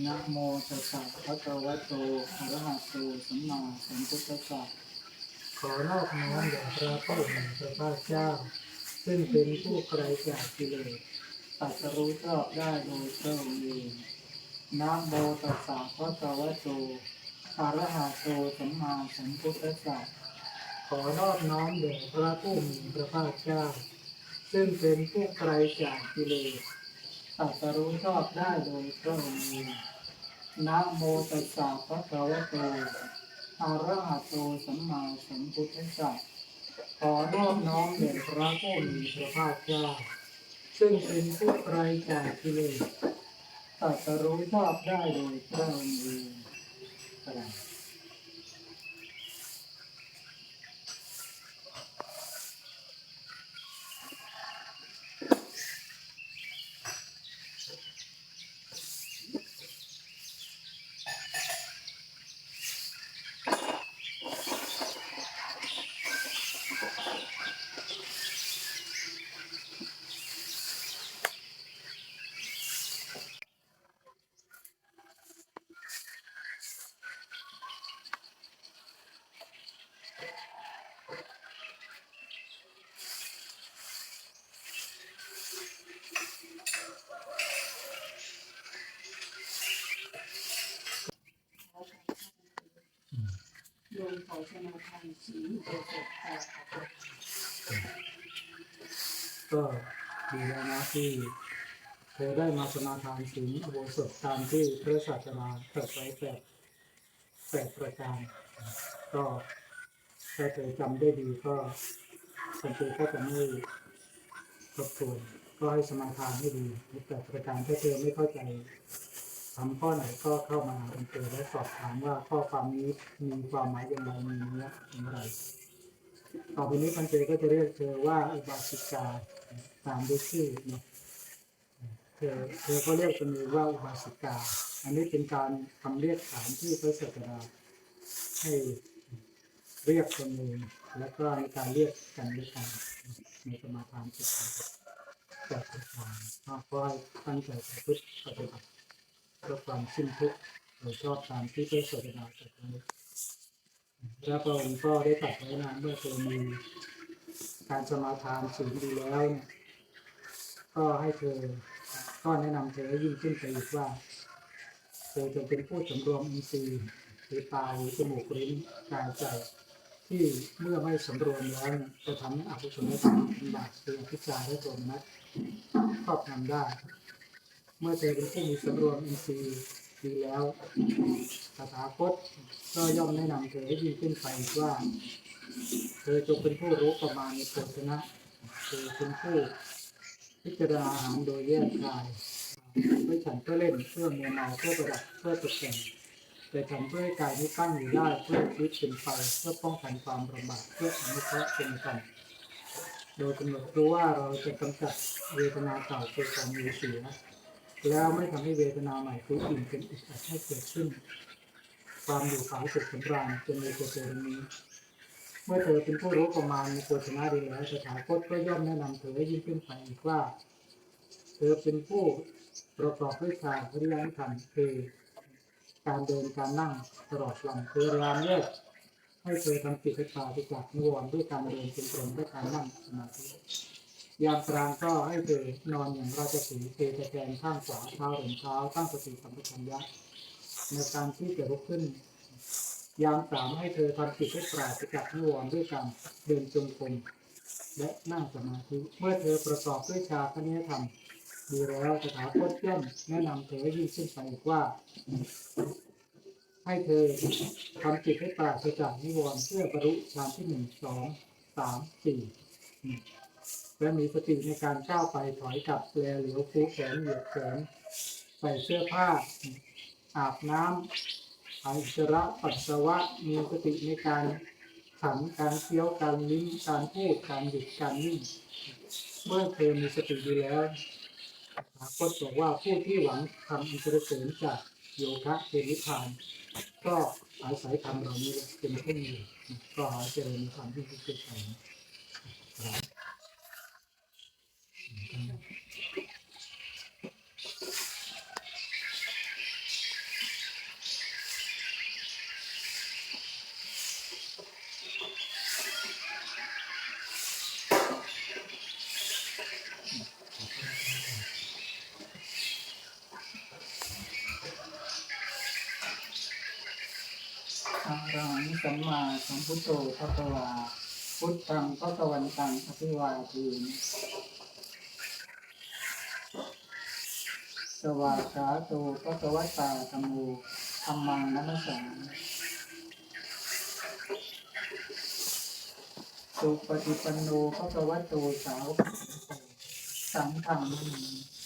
นะโมตัสสะภะคะวะโตอะระหะโตสัมมาสัมพุทธัสสะขอนอบน้อมแด่พระผู้มีพระภาคเจ้า ซึ่งเป็นผู้ไกลจากกิเลสตัสรู้ชอบได้โดยพระองค์เองนะโมตัสสะภะคะวะโตอะระหะโตสัมมาสัมพุทธัสสะขอนอบน้อมแด่พระผู้มีพระภาคเจ้า ซึ่งเป็นผู้ไกลจากกิเลส ตรัสรู้ชอบได้โดยพระองค์เองนะโมตัสสะภะคะวโตอะระหะโตสัมมาสัมพุทธัสสะขอนอบน้อมแด่พระผู้มีพระภาคเจ้าซึ่งเป็นผู้ไกลจากกิเลสตรัสรู้ชอบได้โดยพระองค์เอง นของธนาคารสีโอเกตค่ะก็ดีแล้วนะที่เธอได้มาสมาทานศีลอโบสถตามที่พระศาสนาตรัสไว้แปดแปดประการ ก็ถ้าเธอจำได้ดีก็สังเกตก็จะไม่ทบทวนก็ให้สมาทานให้ดีในแปดประการถ้าเธอไม่เข้าใจ ทำข้อไหนก็เข้ามาอันเจอและสอบถามว่าข้อความนี้มีความหมายอย่างไรมีเนื้ออย่างไรต่อไปนี้พันเจก็จะเรียกเธอว่าอุบาสิกาตามด้วยชื่อเนาะเธอเธอก็เรียกตนเองว่าอุบาสิกา อันนี้เป็นการคำเรียกขานที่พระศาสดาให้เรียกตนเองแล้วก็ในการเรียกกันด้วยกันในสมาทานจิตแต่ประการก็ให้ตั้งใจประพฤติปฏิบัติ เพื่อความสิ้นทุกข์โดยชอบตามที่พระศาสดาตรัสไว้พระพระองค์ก็ได้ตรัสไว้นะเมื่อเธอมีการสมาทานศีลดีแล้วเนี่ยก็ให้เธอก็แนะนำเธอให้ยิ่งขึ้นไปอีกว่า เธอจะเป็นผู้สำรวมอินทรีย์คือตาหูจมูกลิ้นกายใจที่เมื่อไม่สำรวมแล้วจะทำให้อกุศลธรรมบาปคืออภิชาและโทมนัสครอบงำได้ เมื่อเธอเป็นผู้มีสำรวมอินทรีย์ดีแล้วตถาคตก็ย่อมแนะนำเธอให้ดีขึ้นไปว่า เธอจงเป็นผู้รู้ประมาณในโภชนะ เธอเป็นผู้พิจารณาอาหารโดยแยกกายไม่ฉันเพื่อเล่นเพื่อมัวเมาเพื่อประดับเพื่อตกแต่งแต่ฉันเพื่อให้กายนี้ตั้งอยู่ได้เพื่อชีวิตเป็นไปเพื่อป้องกันความลำบากเพื่ออนุเคราะห์เป็นกันโดยกำหนดรู้ว่าเราจะกำจัดเวทนาเก่าเป็นของมีเสีย แล้วไม่ทำให้เวทนาใหม่คืออิ่มเป็นอิสระให้เกิดขึ้น ความอยู่ขาวสุขสำราญจนมีตัวเธอดังนี้ เมื่อเธอเป็นผู้รู้ประมาณในโภชนะดีแล้วสถาคตก็ย่อมแนะนำเธอให้ยิ่งขึ้นไปอีกว่า เธอเป็นผู้ประกอบด้วยฌานพริยธรรมคือการเดินการนั่งตลอดลำคือพยามแยกให้เธอทำจิตให้ขาดจากนิวรณ์ด้วยการเดินเป็นตรงด้วยการนั่งสมาธิ ยามกลางก็ให้เธอนอนอย่างราชสีเทตะแคงข้างขวาเท้าถึงเท้าตั้งสติสัมปชัญญะในการที่จะลุกขึ้น ยามสามให้เธอทำจิตให้ปราศจากนิวรณ์ด้วยการเดินจงกรมและนั่งสมาธิเมื่อเธอประกอบด้วยชาคณิยธรรมดีแล้วสถาคตย่อมแนะนำเธอยิ่งขึ้นไปอีกว่า ให้เธอทำจิตให้ปราศจากนิวรณ์เพื่อบรรลุฌานที่หนึ่งสองสามสี่ และมีสติในการก้าวไปถอยกลับแลเหลียวคูแขนเหยียดแขนใส่เสื้อผ้า อาบน้ำถ่ายอุจจาระปัสสาวะมีสติในการฉันการเคี้ยวการลิ้มการพูดการหยุดการนิ่งเมื่อเธอมีสติดีแล้วพระพุทธบอกว่าผู้ที่หวังทำอินทรเสริญจากโยคะเป็นนิพาน ก็อาศัยธรรมเหล่านี้เป็นเครื่องอยู่ก็หาเจริญธรรมที่ที่สุดไป อะระหังสัมมาสัมพุทโธพระกวาพุทธังพระกวันตังอภิวาทีสวากขาโตพระกวัตตาธรรมโมธรรมังนัมสสามิสุปฏิปันโนพระกวัตโตสาวสังฆังมมิ